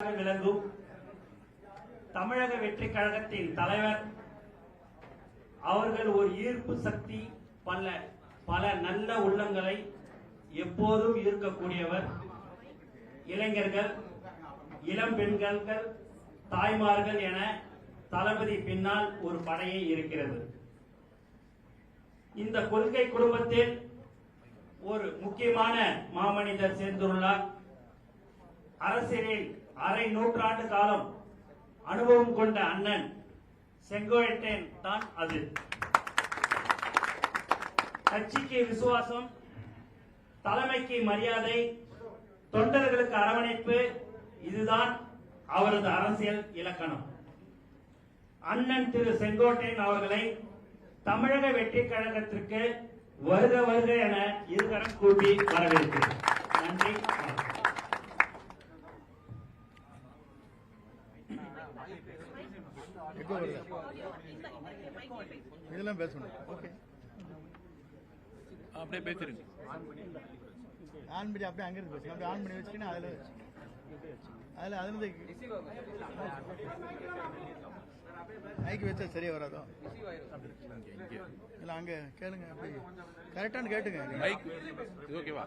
விளங்கும் தமிழக வெற்றி கழகத்தின் தலைவர். அவர்கள் ஒரு ஈர்ப்பு சக்தி பல பல நல்ல உள்ளங்களை எப்போதும் ஈர்க்கக்கூடியவர். இளைஞர்கள் இளம் பெண்கள் தாய்மார்கள் என தளபதி பின்னால் ஒரு படையே இருக்கிறது. இந்த கொள்கை குடும்பத்தில் ஒரு முக்கியமான மாமனிதர் சேர்ந்துள்ளார். அரசியலில் அரை நூற்றாண்டு காலம் அனுபவம் கொண்ட அண்ணன் செங்கோட்டையன் தான் அது. கட்சிக்கு விசுவாசம் தலைமைக்கு மரியாதை தொண்டர்களுக்கு அரவணைப்பு இதுதான் அவரது அரசியல் இலக்கணம். அண்ணன் திரு செங்கோட்டையன் அவர்களை தமிழக வெற்றி கழகத்திற்கு வருக வருக என இருகரம் கூட்டி வரவேற்கிறேன். நன்றி எக்கோ வருதா இதெல்லாம் பேசணும் ஓகே அப்படியே பேசிருங்க ஆன் பண்ணி அப்படியே அங்கிருந்து பேசுங்க அப்படியே ஆன் பண்ணி வச்சுக்கினா அதில் அதில் அதுலேருந்து மைக் வச்சா சரியா வராதோ இல்லை அங்கே கேளுங்க அப்படி கரெக்டானு கேட்டுங்க மைக் ஓகேவா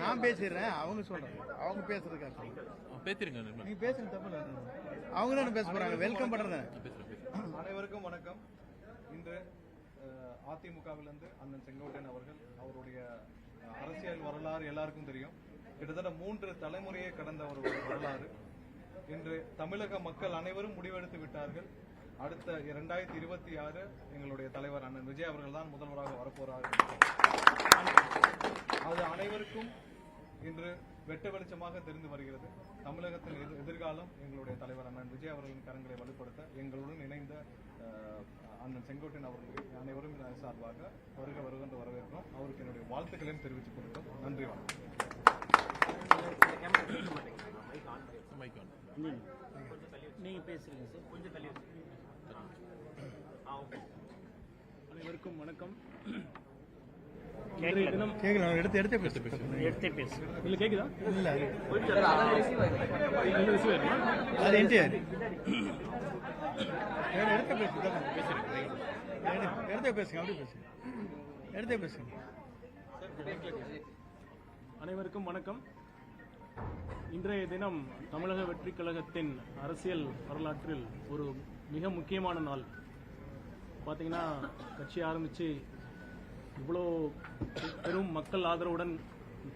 நான் பேசிடுறேன் அவங்க சொல்கிறேன் அவங்க பேசுறதுக்காக. பேசிருங்க நிர்மலா. நீங்க பேசுங்க தப்பு இல்லை அவங்க தானே பேச போகிறாங்க வெல்கம் பண்ணுறேன் அனைவருக்கும் வணக்கம். இன்று அதிமுகவிலிருந்து அண்ணன் செங்கோட்டையன் அவர்கள் அவருடைய அரசியல் வரலாறு எல்லாருக்கும் தெரியும். கிட்டத்தட்ட மூன்று தலைமுறையை கடந்த ஒரு வரலாறு. இன்று தமிழக மக்கள் அனைவரும் முடிவெடுத்து விட்டார்கள். அடுத்த இரண்டாயிரத்தி இருபத்தி ஆறு எங்களுடைய தலைவர் அண்ணன் விஜய் அவர்கள் தான் முதல்வராக வரப்போறார்கள் அது அனைவருக்கும் இன்று வெட்ட வெளிச்சமாக தெரிந்து வருகிறது. தமிழகத்தின் எதிர்- எதிர்காலம் எங்களுடைய தலைவர் அண்ணன் விஜய் அவர்களின் கரங்களை வலுப்படுத்த எங்களுடன் இணைந்த அண்ணன் செங்கோட்டையன் அவர்களை அனைவரும் சார்பாக வருக வருக என்று வரவேற்கிறோம். அவருக்கு என்னுடைய வாழ்த்துக்களையும் தெரிவித்துக் கொள்கிறோம். நன்றி வணக்கம். மைக் ஆன் நீங்க பேசுறீங்க சார். கொஞ்சம் தள்ளி அனைவருக்கும் வணக்கம். கேட்கல. எடுத்து எடுத்து பேசு. எடுத்து பேசு. இல்ல கேக்குதா? இல்லை அது என்டிஆர் எடுத்து பேசு எடுத்து பேசுங்க அப்படி பேசுங்க எடுத்து பேசுங்க. அனைவருக்கும் வணக்கம். இன்றைய தினம் தமிழக வெற்றி கழகத்தின் அரசியல் வரலாற்றில் ஒரு மிக முக்கியமான நாள். பார்த்தீங்கன்னா கட்சி ஆரம்பித்து இவ்வளோ பெரும் மக்கள் ஆதரவுடன்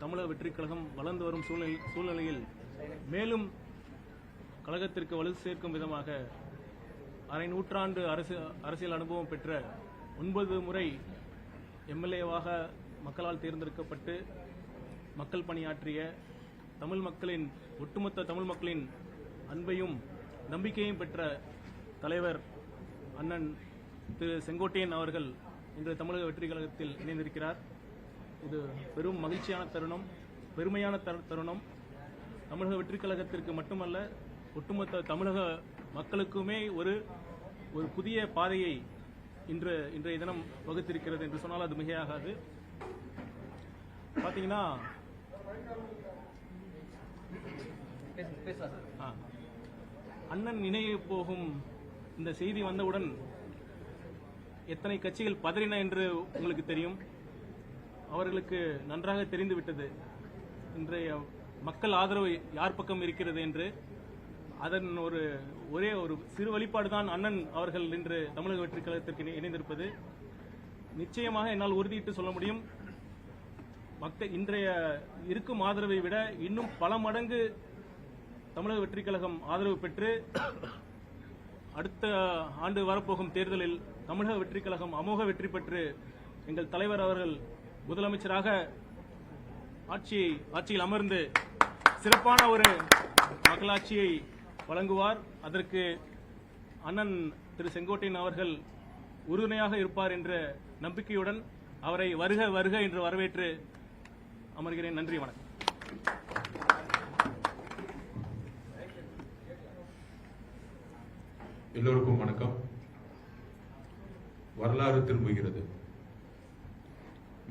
தமிழக வெற்றி கழகம் வளர்ந்து வரும் சூழ்நிலை சூழ்நிலையில் மேலும் கழகத்திற்கு வலு சேர்க்கும் விதமாக அரை நூற்றாண்டு அரசு அரசியல் அனுபவம் பெற்ற ஒன்பது முறை எம்எல்ஏவாக மக்களால் தேர்ந்தெடுக்கப்பட்டு மக்கள் பணியாற்றிய தமிழ் மக்களின் ஒட்டுமொத்த தமிழ் மக்களின் அன்பையும் நம்பிக்கையும் பெற்ற தலைவர் அண்ணன் திரு செங்கோட்டையன் அவர்கள் இன்று தமிழக வெற்றி கழகத்தில் இணைந்திருக்கிறார். இது பெரும் மகிழ்ச்சியான தருணம் பெருமையான தரு- தருணம். தமிழக வெற்றி கழகத்திற்கு மட்டுமல்ல ஒட்டுமொத்த தமிழக மக்களுக்குமே ஒரு ஒரு புதிய பாதையை இன்று இன்றைய தினம் வகுத்திருக்கிறது என்று சொன்னால் அது மிகையாகாது. பார்த்தீங்கன்னா. அண்ணன் நினைவு போகும் இந்த செய்தி வந்தவுடன் எத்தனை கட்சிகள் பதறின என்று உங்களுக்கு தெரியும்? அவர்களுக்கு நன்றாக தெரிந்துவிட்டது. இன்றைய மக்கள் ஆதரவு யார் பக்கம் இருக்கிறது என்று? அதன் ஒரு ஒரே ஒரு சிறு வழிபாடு தான் அண்ணன் அவர்கள் இன்று தமிழக வெற்றி கழகத்திற்கு இணைந்திருப்பது. நிச்சயமாக என்னால் உறுதியிட்டு சொல்ல முடியும். மக்கள் இன்றைய இருக்கும் ஆதரவை விட இன்னும் பல மடங்கு தமிழக வெற்றி கழகம் ஆதரவு பெற்று அடுத்த ஆண்டு வரப்போகும் தேர்தலில் தமிழக வெற்றி கழகம் அமோக வெற்றி பெற்று எங்கள் தலைவர் அவர்கள் முதலமைச்சராக ஆட்சியை ஆட்சியில் அமர்ந்து சிறப்பான ஒரு மக்களாட்சியை வழங்குவார். அதற்கு அண்ணன் திரு செங்கோட்டையன் அவர்கள் உறுதுணையாக இருப்பார் என்ற நம்பிக்கையுடன் அவரை வருக வருக என்று வரவேற்று அமர்கிறேன். நன்றி வணக்கம். எல்லோருக்கும் வணக்கம். வரலாறு திரும்புகிறது.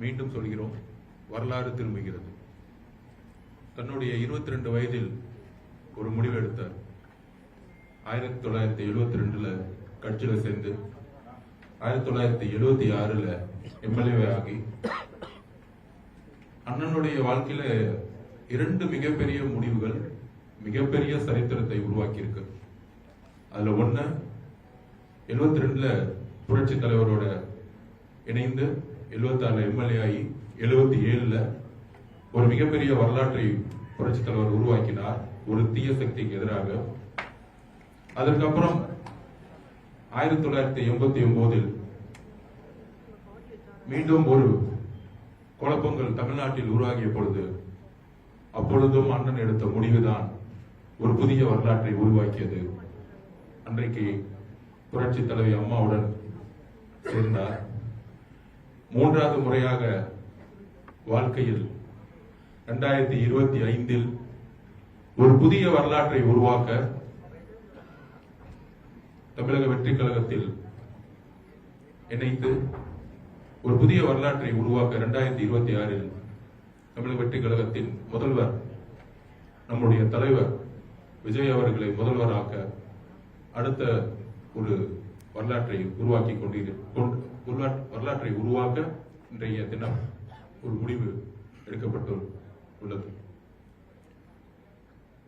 மீண்டும் சொல்கிறோம் வரலாறு திரும்புகிறது. தன்னுடைய இருபத்தி ரெண்டு வயதில் ஒரு முடிவு எடுத்தார். ஆயிரத்தி தொள்ளாயிரத்தி எழுபத்தி ரெண்டுல கட்சியில சேர்ந்து ஆயிரத்தி தொள்ளாயிரத்தி எழுபத்தி ஆறுல எம்எல்ஏ ஆகி அண்ணனுடைய வாழ்க்கையில இரண்டு மிகப்பெரிய முடிவுகள் மிகப்பெரிய சரித்திரத்தை உருவாக்கி இருக்கு அதுல ஒண்ணு எழுபத்தி ரெண்டுல புரட்சி தலைவரோட இணைந்து எழுபத்தி ஆறு எம்எல்ஏ ஆகி எழுபத்தி ஏழுல ஒரு மிகப்பெரிய வரலாற்றை புரட்சி தலைவர் உருவாக்கினார். ஒரு தீய சக்திக்கு எதிராக. அதற்கப்புறம் ஆயிரத்தி தொள்ளாயிரத்தி எண்பத்தி ஒன்பதில் மீண்டும் ஒரு குழப்பங்கள் தமிழ்நாட்டில் உருவாகிய பொழுது அப்பொழுதும் அண்ணன் எடுத்த முடிவுதான் ஒரு புதிய வரலாற்றை உருவாக்கியது. அன்றைக்கு புரட்சி தலைவி அம்மாவுடன் சேர்ந்தார் மூன்றாவது முறையாக வாழ்க்கையில் இரண்டாயிரத்தி இருபத்தி ஐந்தில் ஒரு புதிய வரலாற்றை உருவாக்க தமிழக வெற்றி கழகத்தில் இணைந்து ஒரு புதிய வரலாற்றை உருவாக்க இரண்டாயிரத்தி இருபத்தி ஆறில் தமிழக வெற்றி கழகத்தின் முதல்வர் நம்முடைய தலைவர் விஜய் அவர்களை முதல்வராக்க அடுத்த ஒரு வரலாற்றை உருவாக்கி கொண்டு உருவா- வரலாற்றை உருவாக்க இன்றைய தினம் ஒரு முடிவு எடுக்கப்பட்டு உள்ளது.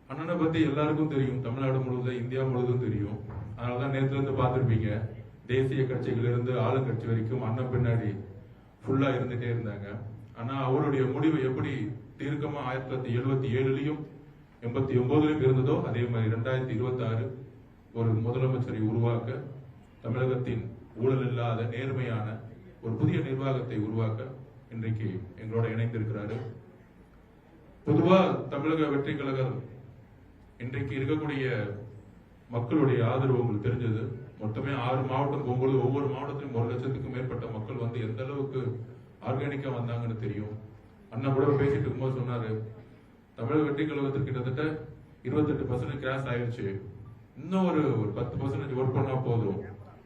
அண்ணனை பத்தி எல்லாருக்கும் தெரியும். தமிழ்நாடு முழுவதும் இந்தியா முழுவதும் தெரியும். அதனாலதான் நேத்துல இருந்து பார்த்திருப்பீங்க. தேசிய கட்சிகள் இருந்து ஆளுங்கட்சி வரைக்கும் அண்ணன் பின்னாடி ஃபுல்லா இருந்துட்டே இருந்தாங்க. ஆனா அவருடைய முடிவு எப்படி தீர்க்கமா ஆயிரத்தி தொள்ளாயிரத்தி எழுபத்தி ஏழுலயும் எண்பத்தி ஒன்பதுலயும் இருந்ததோ அதே மாதிரி இரண்டாயிரத்தி இருபத்தி ஆறு ஒரு முதலமைச்சரை உருவாக்க தமிழகத்தின் ஊழல் இல்லாத நேர்மையான ஒரு புதிய நிர்வாகத்தை உருவாக்க இன்றைக்கு எங்களோட இணைந்திருக்கிறாரு பொதுவா தமிழக வெற்றி கழகம் இன்றைக்கு இருக்கக்கூடிய மக்களுடைய ஆதரவு உங்களுக்கு தெரிஞ்சது. மொத்தமே ஆறு மாவட்டம் போகும்போது ஒவ்வொரு மாவட்டத்திலும் ஒரு லட்சத்துக்கும் மேற்பட்ட மக்கள் வந்து எந்த அளவுக்கு ஆர்கானிக்கா வந்தாங்கன்னு தெரியும். அண்ணா கூட பேசிட்டு இருக்கும்போது சொன்னாரு தமிழக வெற்றி கழகத்துக்கு கிட்டத்தட்ட இருபத்தெட்டு பர்சன்ட் கிராஸ் ஆயிடுச்சு இன்னும் ஒரு ஒரு பத்து பர்சன்டேஜ் ஒர்க் பண்ணா போதும்.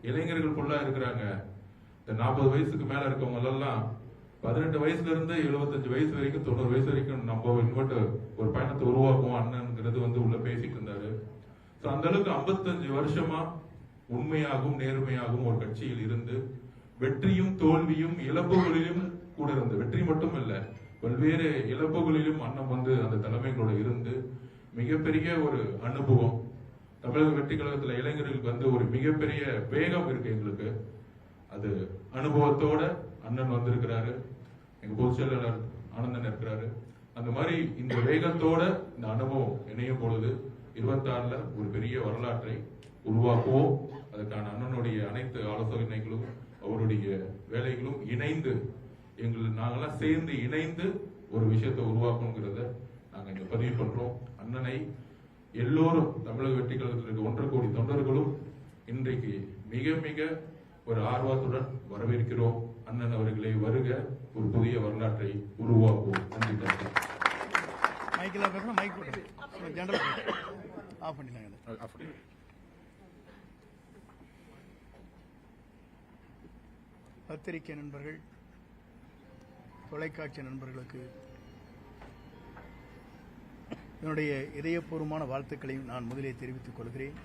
இளைஞர்கள் ஃபுல்லா இருக்கிறாங்க. இந்த நாற்பது வயசுக்கு மேல இருக்கவங்க எல்லாம் பதினெட்டு வயசுல இருந்து எழுபத்தஞ்சு வயசு வரைக்கும் தொண்ணூறு வயசு வரைக்கும் நம்ம இன்வெட்டு ஒரு பயணத்தை உருவாக்குவோம் அண்ணன்ங்கிறது வந்து உள்ள பேசிட்டு இருந்தாரு. ஸோ அந்த அளவுக்கு 55 வருஷமா உண்மையாகவும் நேர்மையாகவும் ஒரு கட்சியில் இருந்து வெற்றியும் தோல்வியும் இழப்புகளிலும் கூட இருந்து வெற்றி மட்டும் இல்லை பல்வேறு இழப்புகளிலும் அண்ணன் வந்து அந்த தலைமைகளோட இருந்து மிகப்பெரிய ஒரு அனுபவம். தமிழக வெற்றி கழகத்துல இளைஞர்களுக்கு வந்து ஒரு மிகப்பெரிய வேகம் இருக்கு எங்களுக்கு. அது அனுபவத்தோட அண்ணன் வந்திருக்கிறாரு எங்க பொதுச் செயலாளர் ஆனந்தன் இருக்கிறாரு. அந்த மாதிரி இந்த வேகத்தோட இந்த அனுபவம் இணையும் பொழுது இருபத்தாறுல ஒரு பெரிய வரலாற்றை உருவாக்குவோம். அதுக்கான அண்ணனுடைய அனைத்து ஆலோசனைகளும் அவருடைய வேலைகளும் இணைந்து எங்கள் நாங்கெல்லாம் சேர்ந்து இணைந்து ஒரு விஷயத்தை உருவாக்கணுங்கிறத நாங்க இங்க பதிவு பண்றோம். அண்ணனை எல்லோரும் தமிழக வெற்றி கழகத்தில் இருக்க ஒன்றரை கோடி தொண்டர்களும் இன்றைக்கு மிக மிக ஒரு ஆர்வத்துடன் வரவேற்கிறோம். அண்ணன் அவர்களை வருக ஒரு புதிய வரலாற்றை உருவாக்குவோம். நன்றி பத்திரிகை நண்பர்கள் தொலைக்காட்சி நண்பர்களுக்கு என்னுடைய இதயபூர்வமான வாழ்த்துக்களையும் நான் முதலே தெரிவித்துக் கொள்கிறேன்.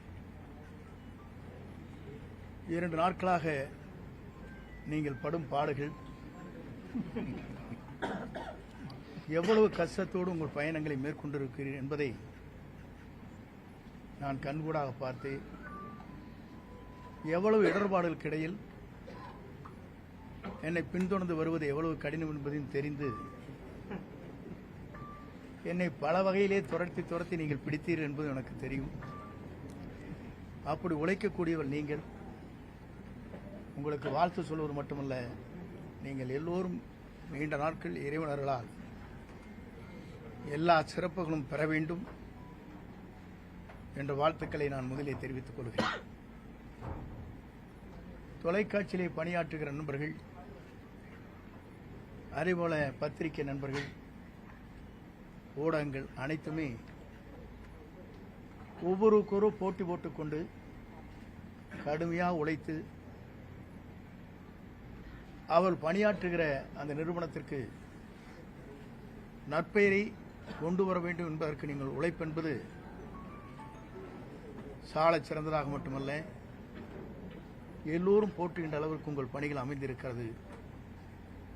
இரண்டு நாட்களாக நீங்கள் படும் பாடுகள் எவ்வளவு கஷ்டத்தோடு உங்கள் பயணங்களை மேற்கொண்டிருக்கிறீர்கள் என்பதை நான் கண்கூடாக பார்த்து எவ்வளவு இடர்பாடுகளுக்கு இடையில் என்னை பின்தொடர்ந்து வருவது எவ்வளவு கடினம் என்பதையும் தெரிந்து என்னை பல வகையிலே துரத்தி துரத்தி நீங்கள் பிடித்தீர் என்பது எனக்கு தெரியும். அப்படி உழைக்கக்கூடியவர் நீங்கள். உங்களுக்கு வாழ்த்து சொல்வது மட்டுமல்ல நீங்கள் எல்லோரும் நீண்ட நாட்கள் இறைவனர்களால் எல்லா சிறப்புகளும் பெற வேண்டும் என்ற வாழ்த்துக்களை நான் முதலில் தெரிவித்துக் கொள்கிறேன். தொலைக்காட்சியிலே பணியாற்றுகிற நண்பர்கள் அதேபோல பத்திரிகை நண்பர்கள் ஊடகங்கள் அனைத்துமே ஒவ்வொருவருக்கொரு போட்டி போட்டுக்கொண்டு கடுமையாக உழைத்து அவர் பணியாற்றுகிற அந்த நிறுவனத்திற்கு நற்பெயரை கொண்டு வர வேண்டும் என்பதற்கு நீங்கள் உழைப்பென்பது சாலை சிறந்ததாக மட்டுமல்ல எல்லோரும் போற்றுகின்ற அளவிற்கு உங்கள் பணிகள் அமைந்திருக்கிறது.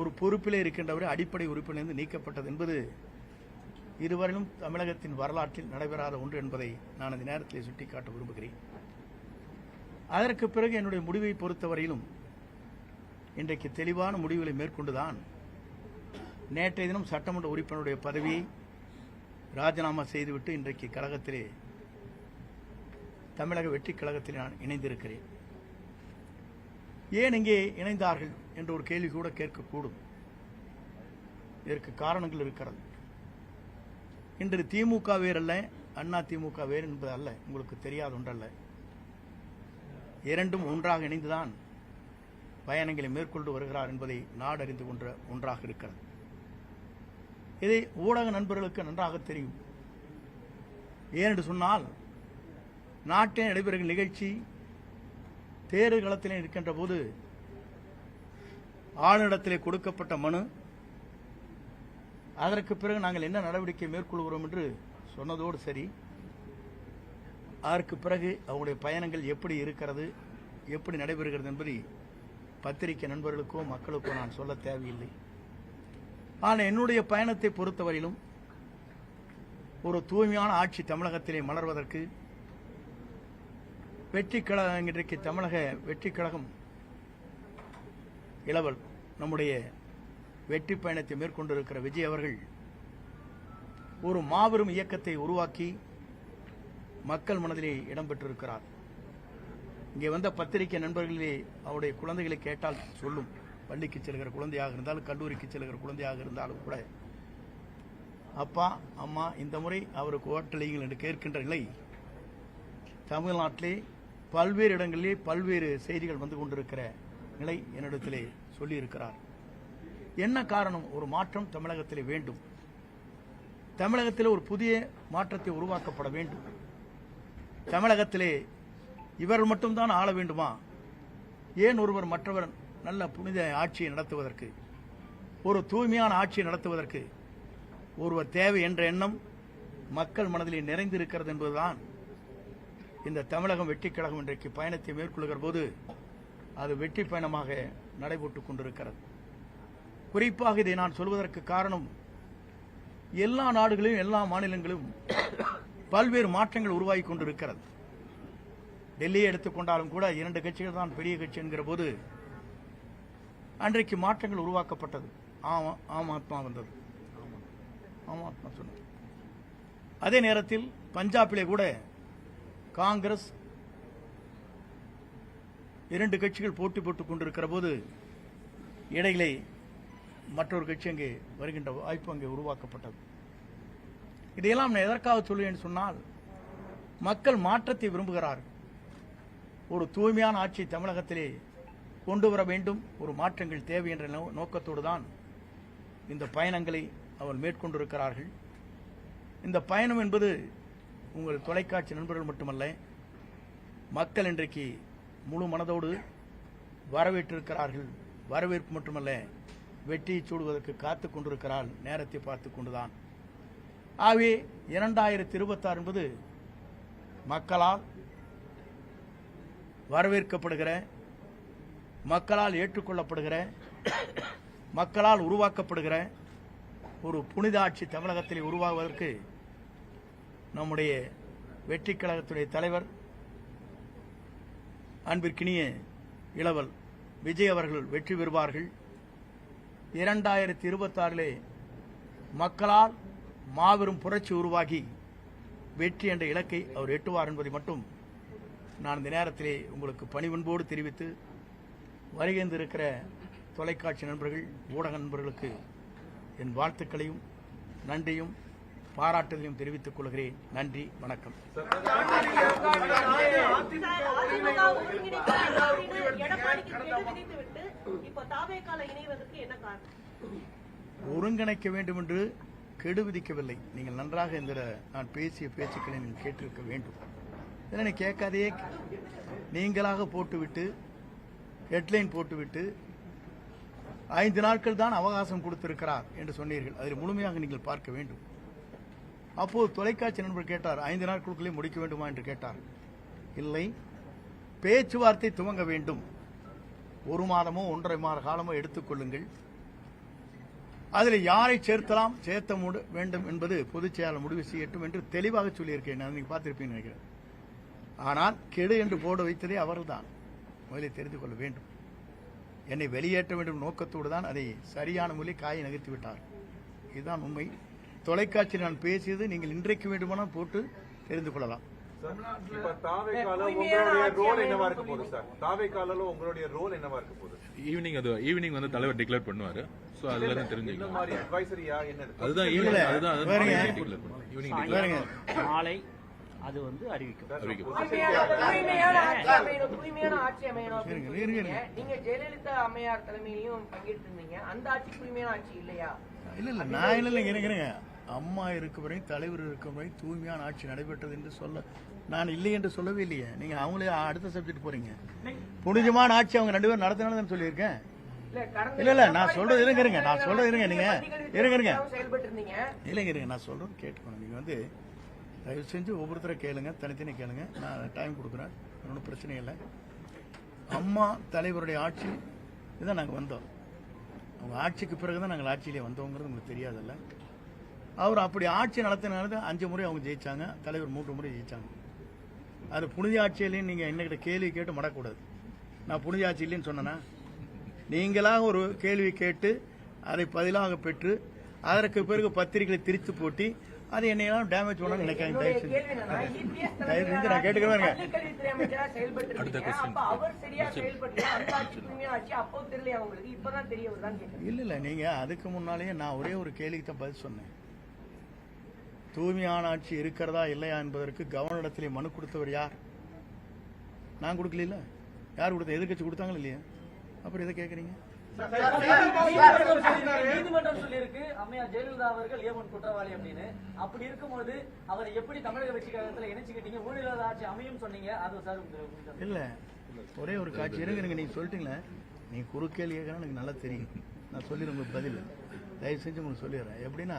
ஒரு பொறுப்பிலே இருக்கின்றவரை அடிப்படை உறுப்பிலிருந்து நீக்கப்பட்டது என்பது இருவரையிலும் தமிழகத்தின் வரலாற்றில் நடைபெறாத ஒன்று என்பதை நான் இந்த நேரத்தில் சுட்டிக்காட்ட விரும்புகிறேன். அதற்கு பிறகு என்னுடைய முடிவை பொறுத்தவரையிலும் இன்றைக்கு தெளிவான முடிவுகளை மேற்கொண்டுதான் நேற்றைய தினம் சட்டமன்ற உறுப்பினருடைய பதவியை ராஜினாமா செய்துவிட்டு இன்றைக்கு கழகத்திலே தமிழக வெற்றி கழகத்தில் நான் இணைந்திருக்கிறேன். ஏன் இங்கே இணைந்தார்கள் என்ற ஒரு கேள்வி கூட கேட்கக்கூடும். இதற்கு காரணங்கள் இருக்கிறது. இன்று திமுக வேறல்ல அண்ணா திமுக வேறு என்பது அல்ல உங்களுக்கு தெரியாத ஒன்றல்ல. இரண்டும் ஒன்றாக இணைந்துதான் பயணங்களை மேற்கொண்டு வருகிறார் என்பதை நாடறிந்து கொன்ற ஒன்றாக இருக்கிறது. இதை ஊடக நண்பர்களுக்கு நன்றாக தெரியும். ஏனென்று சொன்னால் நாட்டில் நடைபெறுகிற நிகழ்ச்சி தேர்தல் களத்திலே இருக்கின்ற போது ஆளுநரிடத்திலே கொடுக்கப்பட்ட மனு அதற்கு பிறகு நாங்கள் என்ன நடவடிக்கை மேற்கொள்கிறோம் என்று சொன்னதோடு சரி. அதற்கு பிறகு அவருடைய பயணங்கள் எப்படி இருக்கிறது எப்படி நடைபெறுகிறது என்பதை பத்திரிகை நண்பர்களுக்கோ மக்களுக்கோ நான் சொல்ல தேவையில்லை. ஆனால் என்னுடைய பயணத்தை பொறுத்தவரையிலும் ஒரு தூய்மையான ஆட்சி தமிழகத்திலே மலர்வதற்கு வெற்றி கழகம் இன்றைக்கு தமிழக வெற்றி கழகம் இளவல். நம்முடைய வெற்றி பயணத்தை மேற்கொண்டிருக்கிற விஜய் அவர்கள் ஒரு மாபெரும் இயக்கத்தை உருவாக்கி மக்கள் மனதிலே இடம்பெற்றிருக்கிறார் இங்கே வந்த பத்திரிகை நண்பர்களே அவருடைய குழந்தைகளை கேட்டால் சொல்லும். பள்ளிக்கு செல்கிற குழந்தையாக இருந்தாலும் கல்லூரிக்கு செல்கிற குழந்தையாக இருந்தாலும் கூட அப்பா அம்மா இந்த முறை அவருக்கு ஓட்டளிங்கள் என்று கேட்கின்ற நிலை தமிழ்நாட்டிலே பல்வேறு இடங்களிலே பல்வேறு செய்திகள் வந்து கொண்டிருக்கிற நிலை என்னிடத்திலே சொல்லியிருக்கிறார். என்ன காரணம்? ஒரு மாற்றம் தமிழகத்திலே வேண்டும். தமிழகத்திலே ஒரு புதிய மாற்றத்தை உருவாக்கப்பட வேண்டும். தமிழகத்திலே இவர் மட்டும்தான் ஆள வேண்டுமா? ஏன் ஒருவர் மற்றவர் நல்ல புனித ஆட்சியை நடத்துவதற்கு ஒரு தூய்மையான ஆட்சியை நடத்துவதற்கு ஒருவர் தேவை என்ற எண்ணம் மக்கள் மனதிலே நிறைந்திருக்கிறது என்பதுதான் இந்த தமிழகம் வெற்றி கழகம் இன்றைக்கு பயணத்தை மேற்கொள்கிற போது அது வெற்றி பயணமாக நடைபெற்றுக் கொண்டிருக்கிறது. குறிப்பாக இதை நான் சொல்வதற்கு காரணம் எல்லா நாடுகளிலும் எல்லா மாநிலங்களிலும் பல்வேறு மாற்றங்கள் உருவாகி கொண்டிருக்கிறது. டெல்லியை எடுத்துக்கொண்டாலும் கூட இரண்டு கட்சிகள் தான் பெரிய கட்சி என்கிற போது அன்றைக்கு மாற்றங்கள் உருவாக்கப்பட்டது. ஆமா ஆம் ஆத்மா வந்தது. ஆம் ஆத்மா சொன்னது. அதே நேரத்தில் பஞ்சாபிலே கூட காங்கிரஸ் இரண்டு கட்சிகள் போட்டி போட்டுக் கொண்டிருக்கிற போது இடையிலே மற்றொரு கட்சி அங்கே வருகின்ற வாய்ப்பு அங்கே உருவாக்கப்பட்டது. இதையெல்லாம் நான் எதற்காக சொல்லுவேன் சொன்னால் மக்கள் மாற்றத்தை விரும்புகிறார்கள். ஒரு தூய்மையான ஆட்சி தமிழகத்திலே கொண்டு வர வேண்டும் ஒரு மாற்றங்கள் தேவை என்ற நோ- நோக்கத்தோடு தான் இந்த பயணங்களை அவர் மேற்கொண்டிருக்கிறார்கள். இந்த பயணம் என்பது உங்கள் தொலைக்காட்சி நண்பர்கள் மட்டுமல்ல மக்கள் இன்றைக்கு முழு மனதோடு வரவேற்றிருக்கிறார்கள். வரவேற்பு மட்டுமல்ல வெற்றியை சூடுவதற்கு காத்து கொண்டிருக்கிறார் நேரத்தை பார்த்து கொண்டுதான். ஆகவே இரண்டாயிரத்தி இருபத்தாறு என்பது மக்களால் வரவேற்கப்படுகிற மக்களால் ஏற்றுக்கொள்ளப்படுகிற மக்களால் உருவாக்கப்படுகிற ஒரு புனித ஆட்சி தமிழகத்தில் உருவாகுவதற்கு நம்முடைய வெற்றி கழகத்துடைய தலைவர் அன்பிற்கினிய இளவல் விஜய் அவர்கள் வெற்றி பெறுவார்கள். இரண்டாயிரத்தி இருபத்தாறிலே மக்களால் மாபெரும் புரட்சி உருவாகி வெற்றி என்ற இலக்கை அவர் எட்டுவார் என்பதை மட்டும் நான் இந்த நேரத்திலே உங்களுக்கு பணிவன்போடு தெரிவித்து வருகின்றிருக்கிற தொலைக்காட்சி நண்பர்கள் ஊடக நண்பர்களுக்கு என் வாழ்த்துக்களையும் நன்றியும் பாராட்டுதலையும் தெரிவித்துக் கொள்கிறேன். நன்றி வணக்கம். ஒருங்கிணைக்க வேண்டும் என்று கெடு விதிக்கவில்லை. நீங்கள் நன்றாக இந்த நான் பேசிய பேச்சுக்களை நீங்கள் கேட்டிருக்க வேண்டும். இதனை கேட்காதே. நீங்களாக போட்டுவிட்டு ஹெட்லைன் போட்டுவிட்டு ஐந்து நாட்கள் தான் அவகாசம் கொடுத்திருக்கிறார் என்று சொன்னீர்கள். அதில் முழுமையாக நீங்கள் பார்க்க வேண்டும். அப்போது தொலைக்காட்சி நண்பர் கேட்டார் ஐந்து நாட்களுக்குள்ளே முடிக்க வேண்டுமா? என்று கேட்டார். இல்லை. பேச்சுவார்த்தை துவங்க வேண்டும். ஒரு மாதமோ ஒன்றரை மாத காலமோ எடுத்துக்கொள்ளுங்கள் அதில் யாரை சேர்த்தலாம் சேர்த்த வேண்டும் என்பது பொதுச் செயலாளர் முடிவு செய்யட்டும் என்று தெளிவாக சொல்லியிருக்கேன் நான் நீங்கள் பார்த்திருப்பீங்க நினைக்கிறேன். ஆனால் கெடு என்று போட வைத்ததே அவர்தான். முதலில் தெரிந்து கொள்ள வேண்டும். என்னை வெளியேற்ற வேண்டும் நோக்கத்தோடு தான் அதை சரியான மொழி காயை நகர்த்தி விட்டார். இதுதான் உண்மை. தொலைக்காட்சியில் நான் பேசியது நீங்கள் இன்றைக்கு வேண்டுமானால் போட்டு தெரிந்து கொள்ளலாம். இப்ப தாவேக்கால உங்களுடைய ரோல் என்னவா இருக்க போகுது சார் தாவேக்கால உங்களுடைய ரோல் என்னவா இருக்க போகுது? ஈவினிங் அது ஈவினிங் வந்து தலைவர் டிக்ளேர் பண்ணுவாரு. சோ அதுல இருந்து இந்த தெரிஞ்சுக்கலாம் அதுதான் ஈவினிங் அதுதான் ஈவினிங் நாளை அது வந்து அறிவிக்கும். நீங்க ஜெயலலிதா அம்மையார் தலைமையிலையும் பங்கேற்று இருந்தீங்க அந்த ஆட்சி தூய்மையான ஆட்சி இல்லையா? இல்ல இல்ல நான் இல்ல இல்ல அம்மா இருக்கும் வரை தலைவர் இருக்கும் வரை தூய்மையான ஆட்சி நடைபெற்றது என்று சொல்ல நான் இல்லை என்று சொல்லவே இல்லையே. நீங்க அவங்களே அடுத்த சப்ஜெக்ட் போறீங்க. புனிதமான ஆட்சி அவங்க ரெண்டு பேரும் நடத்தினாலும் சொல்லியிருக்கேன்? இல்ல இல்ல, இல்ல, நான் சொல்றது இருங்க, இருங்க, நான் சொல்றது இருங்க, நீங்க. இருங்க, இருங்க. இல்லைங்க இருங்க நான் சொல்றது கேட்டுக்கணும் நீங்க வந்து தயவு செஞ்சு ஒவ்வொருத்தரை கேளுங்க தனித்தனி கேளுங்க. நான் டைம் கொடுக்குறேன். ஒன்றும் பிரச்சனை இல்லை. அம்மா தலைவருடைய ஆட்சி இதான் நாங்கள் வந்தோம். அவங்க ஆட்சிக்கு பிறகு தான் நாங்கள் ஆட்சியிலே வந்தோங்கிறது உங்களுக்கு தெரியாதுல்ல. அவர் அப்படி ஆட்சி நடத்தினால தான் அஞ்சு முறை அவங்க ஜெயிச்சாங்க தலைவர் மூன்று முறை ஜெயிச்சாங்க அது புனித ஆட்சியிலையும் நீங்கள் என்னகிட்ட கேள்வி கேட்டு மடக்கூடாது நான் புனித ஆட்சி இல்லைன்னு சொன்னேன்னா நீங்களாக ஒரு கேள்வி கேட்டு அதை பதிலாக பெற்று அதற்கு பிறகு பத்திரிகைகளை திரித்து போட்டி அது என்னையெல்லாம் டேமேஜ் பண்ணணும்னு நினைக்காங்க தயவு செஞ்சு. நான் கேட்டேன் இல்ல இல்ல நீங்க அதுக்கு முன்னாலேயே நான் ஒரே ஒரு கேள்விக்கு தான் பதில் சொன்னேன் தூய்மையான ஆட்சி இருக்கிறதா இல்லையா என்பதற்கு கவர்னரிடத்திலே மனு கொடுத்தவர் யார்? நான் கொடுக்கல யார் கொடுத்த எதிர்க்கட்சி கொடுத்தாங்களா இல்லையா? அப்புறம் எதை கேக்குறீங்க நீதிமன்றம் சொல்லியிருக்கு அம்மையார் ஜெயலலிதா அவர்கள் ஏவன் குற்றவாளி அப்படின்னு. அப்படி இருக்கும்போது அவரை எப்படி தமிழக வெற்றி கழகத்துல இணைச்சுக்கிட்டீங்க? ஊழலாத ஆட்சி அமையும் சொன்னீங்க. அது சார் இல்ல. ஒரே ஒரு காட்சி இருங்க நீங்க சொல்லிட்டீங்களே. நீ குறுக்கேள்வி கேட்கறா எனக்கு நல்லா தெரியும். நான் சொல்லிடுறேன் உங்களுக்கு பதில். தயவு செஞ்சு உங்களுக்கு சொல்லிடுறேன். எப்படின்னா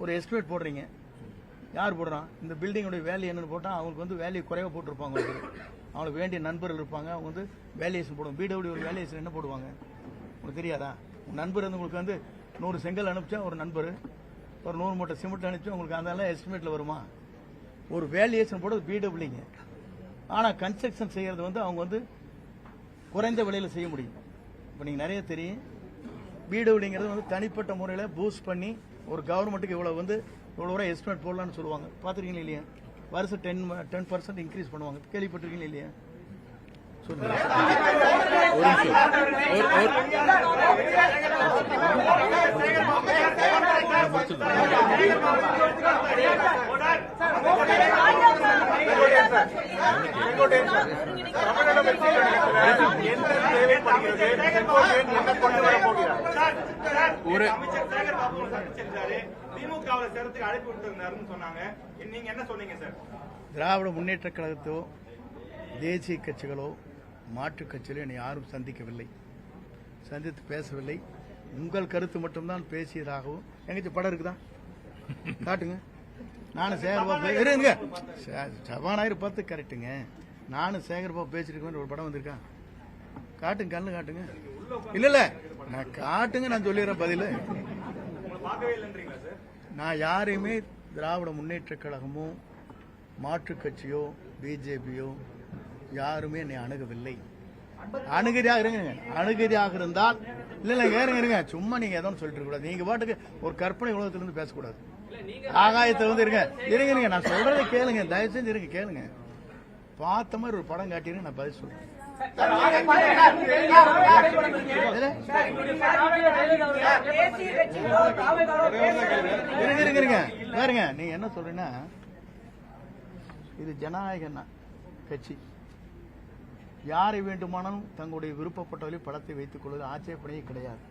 ஒரு எஸ்டிமேட் போடுறீங்க. யார் போடுறான் இந்த பில்டிங்குடைய வேல்யூ என்னன்னு போட்டால் அவங்களுக்கு வந்து வேல்யூ குறைவாக போட்டிருப்பாங்க அவங்களுக்கு வேண்டிய நண்பர்கள் இருப்பாங்க. அவங்க வந்து வேல்யூஷன் போடுவாங்க. பிடபிள்யூ ஒரு வேல்யூஷன் என்ன போடுவாங்க? உங்களுக்கு தெரியாதா? நண்பர் வந்து உங்களுக்கு வந்து நூறு செங்கல் அனுப்பிச்சா ஒரு நண்பர். ஒரு நூறு மூட்டை சிமெண்ட் அனுப்பிச்சு உங்களுக்கு அதெல்லாம் எஸ்டிமேட்டில் வருமா? ஒரு வேல்யூஷன் போடுறது பிடபிள்யூங்க ஆனால் கன்ஸ்ட்ரக்ஷன் செய்கிறது வந்து அவங்க வந்து குறைந்த விலையில் செய்ய முடியும். இப்போ நீங்கள் நிறைய தெரியும். பிடபிள்யூங்கிறது வந்து தனிப்பட்ட முறையில் பூஸ்ட் பண்ணி ஒரு கவர்மெண்ட்டுக்கு இவ்வளோ வந்து இவ்வளோ ரூபா எஸ்டிமேட் போடலான்னு சொல்லுவாங்க. பார்த்துருக்கீங்களா இல்லையா? வருஷம் டென் டென் பர்சன்ட் இன்க்ரீஸ் பண்ணுவாங்க. கேள்விப்பட்டிருக்கீங்களா இல்லையா? சொல்லுங்க. ஒரு என்ன தேவைப்படுகிறது என்ன கொண்டு வர போகிறார் அமைச்சர் சேகர் பாபு சேர்த்துக்கு அழைப்பு சொன்னாங்க நீங்க என்ன சொன்னீங்க சார் திராவிட முன்னேற்ற கழகத்தோ தேசிய கட்சிகளோ மாற்றுக் கட்சிகளோ என்னை யாரும் சந்திக்கவில்லை. சந்தித்து பேசவில்லை. உங்கள் கருத்து மட்டும்தான் பேசியதாகவும் எங்கச்சு படம் இருக்குதா? காட்டுங்க. நானும் சேகர்பாபு இருங்க சே- சபாநாயகர் பார்த்து கரெக்டுங்க நானும் சேகர்பாபு பேசிருக்கேன் ஒரு படம் வந்திருக்கா? காட்டுங்க கண்ணு காட்டுங்க. இல்ல இல்ல. நான் காட்டுங்க நான் சொல்லிடுறேன் பதில். நான் யாரையுமே திராவிட முன்னேற்றக் கழகமோ மாற்றுக் கட்சியோ பிஜேபியோ யாருமே என்னை அணுகவில்லை. அணுகதியாக இருங்க அணுகதியாக இருந்தால் இல்ல இல்ல ஏறுங்க இருங்க சும்மா நீங்க எதோ சொல்லிட்டு கூடாது நீங்க பாட்டுக்கு ஒரு கற்பனை உலகத்திலிருந்து பேசக்கூடாது. ஆகாயத்தை வந்து இருங்க. இருங்க இருங்க. நான் சொல்றதை கேளுங்க. தயவு செஞ்சு இருங்க கேளுங்க. பார்த்த மாதிரி ஒரு படம் காட்டிருங்க நான் பதில் சொல்றேன். இருங்க இருங்க பாருங்க நீங்க என்ன சொல்றீங்கன்னா இது ஜனநாயக கட்சி. யாரை வேண்டுமானாலும் தங்களுடைய விருப்பப்பட்டவர்களே படத்தை வைத்துக் கொள்வது ஆட்சேபனையே கிடையாது.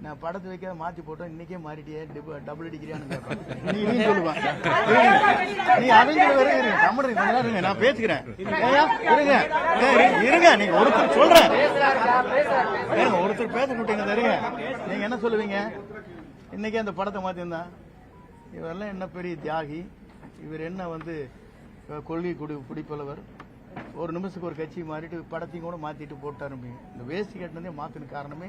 நான் படத்தை வைக்காத மாத்தி போட்டோம் இன்னைக்கே மாறிட்டியே டிப- டபுள் அடிக்கிறியான்னு கேட்பேன். நீ அவங்க வேற இருங்க தமிழ் கொஞ்ச நேரம் இருங்க நான் பேசுகிறேன் இருங்க இருங்க. நீங்க ஒருத்தர் சொல்றேன் ஒருத்தர் பேச விட்டீங்க இருங்க. நீங்க என்ன சொல்லுவீங்க? இன்னைக்கே அந்த படத்தை மாத்திருந்தா. இவரெல்லாம் என்ன பெரிய தியாகி? இவர் என்ன வந்து கொள்கை குடி குடிப்பளவர் ஒரு நிமிஷத்துக்கு ஒரு கட்சி மாறிட்டு படத்தையும் கூட மாத்திட்டு போட்டாருமே. இந்த வேஷ்டி கட்டினதே மாத்தின காரணமே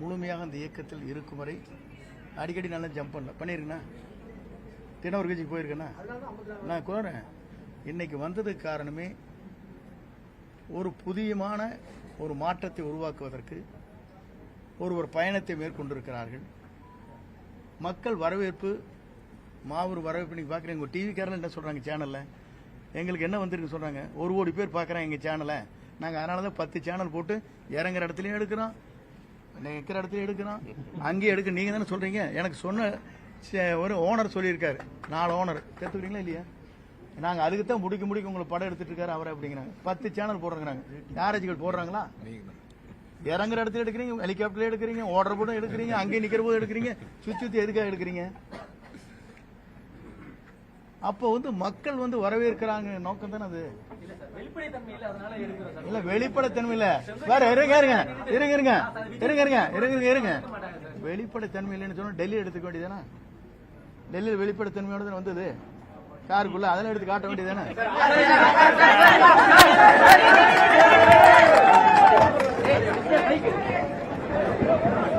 முழுமையாக அந்த இயக்கத்தில் இருக்கும் வரை அடிக்கடி நல்லா ஜம்ப் பண்ணல பண்ணியிருக்கேண்ணா தினம் ஒரு கட்சிக்கு போயிருக்கேண்ணா நான் கோரேன். இன்னைக்கு வந்ததுக்கு காரணமே ஒரு புதியமான ஒரு மாற்றத்தை உருவாக்குவதற்கு ஒரு ஒரு பயணத்தை மேற்கொண்டிருக்கிறார்கள். மக்கள் வரவேற்பு மாபெரும் வரவேற்பு நீங்கள் பார்க்குறேன் உங்கள் டிவி என்ன சொல்கிறாங்க சேனலில் எங்களுக்கு என்ன வந்திருக்குன்னு சொல்கிறாங்க ஒரு கோடி பேர் பார்க்குறேன் எங்கள் சேனலை நாங்கள் அதனால தான் பத்து சேனல் போட்டு இறங்குற இடத்துலையும் எடுக்கிறோம். நீங்கள் இருக்கிற இடத்துல எடுக்கிறோம் அங்கேயே எடுக்க நீங்கள் தானே சொல்கிறீங்க எனக்கு சொன்ன சே- ஒரு ஓனர் சொல்லியிருக்காரு. நாலு ஓனர் கத்துக்கிறீங்களா இல்லையா? நாங்கள் அதுக்கு தான் முடிக்க முடிக்க உங்களுக்கு படம் எடுத்துட்டு இருக்காரு அவரை அப்படிங்கிறாங்க. பத்து சேனல் போடுறாங்க. யாராச்சுகள் போடுறாங்களா? இறங்குற இடத்துல எடுக்கிறீங்க ஹெலிகாப்டர்ல எடுக்கிறீங்க ஓடுற போதும் எடுக்கிறீங்க அங்கேயே நிற்கிற போதும் எடுக்கிறீங்க சுத்தி சுற்றி எதுக்காக எடுக்கிறீங்க? அப்போ வந்து மக்கள் வந்து வரவேற்கிறாங்க. நோக்கம் தானே அது? இல்ல அதனால எடுக்கிறோம் சார் இல்ல வெளிப்படைத்தன்மை இல்ல வேற இருங்க இருங்க இருங்க இருங்க. இருங்க இருங்க இருங்க இருங்க வெளிப்படைத்தன்மை இல்லைன்னு சொன்னா டெல்லி எடுத்துக்க வேண்டியதானே டெல்லியில் வெளிப்படைத்தன்மையோட தானே வந்தது? காருக்குள்ள அதெல்லாம் எடுத்து காட்ட வேண்டியதானே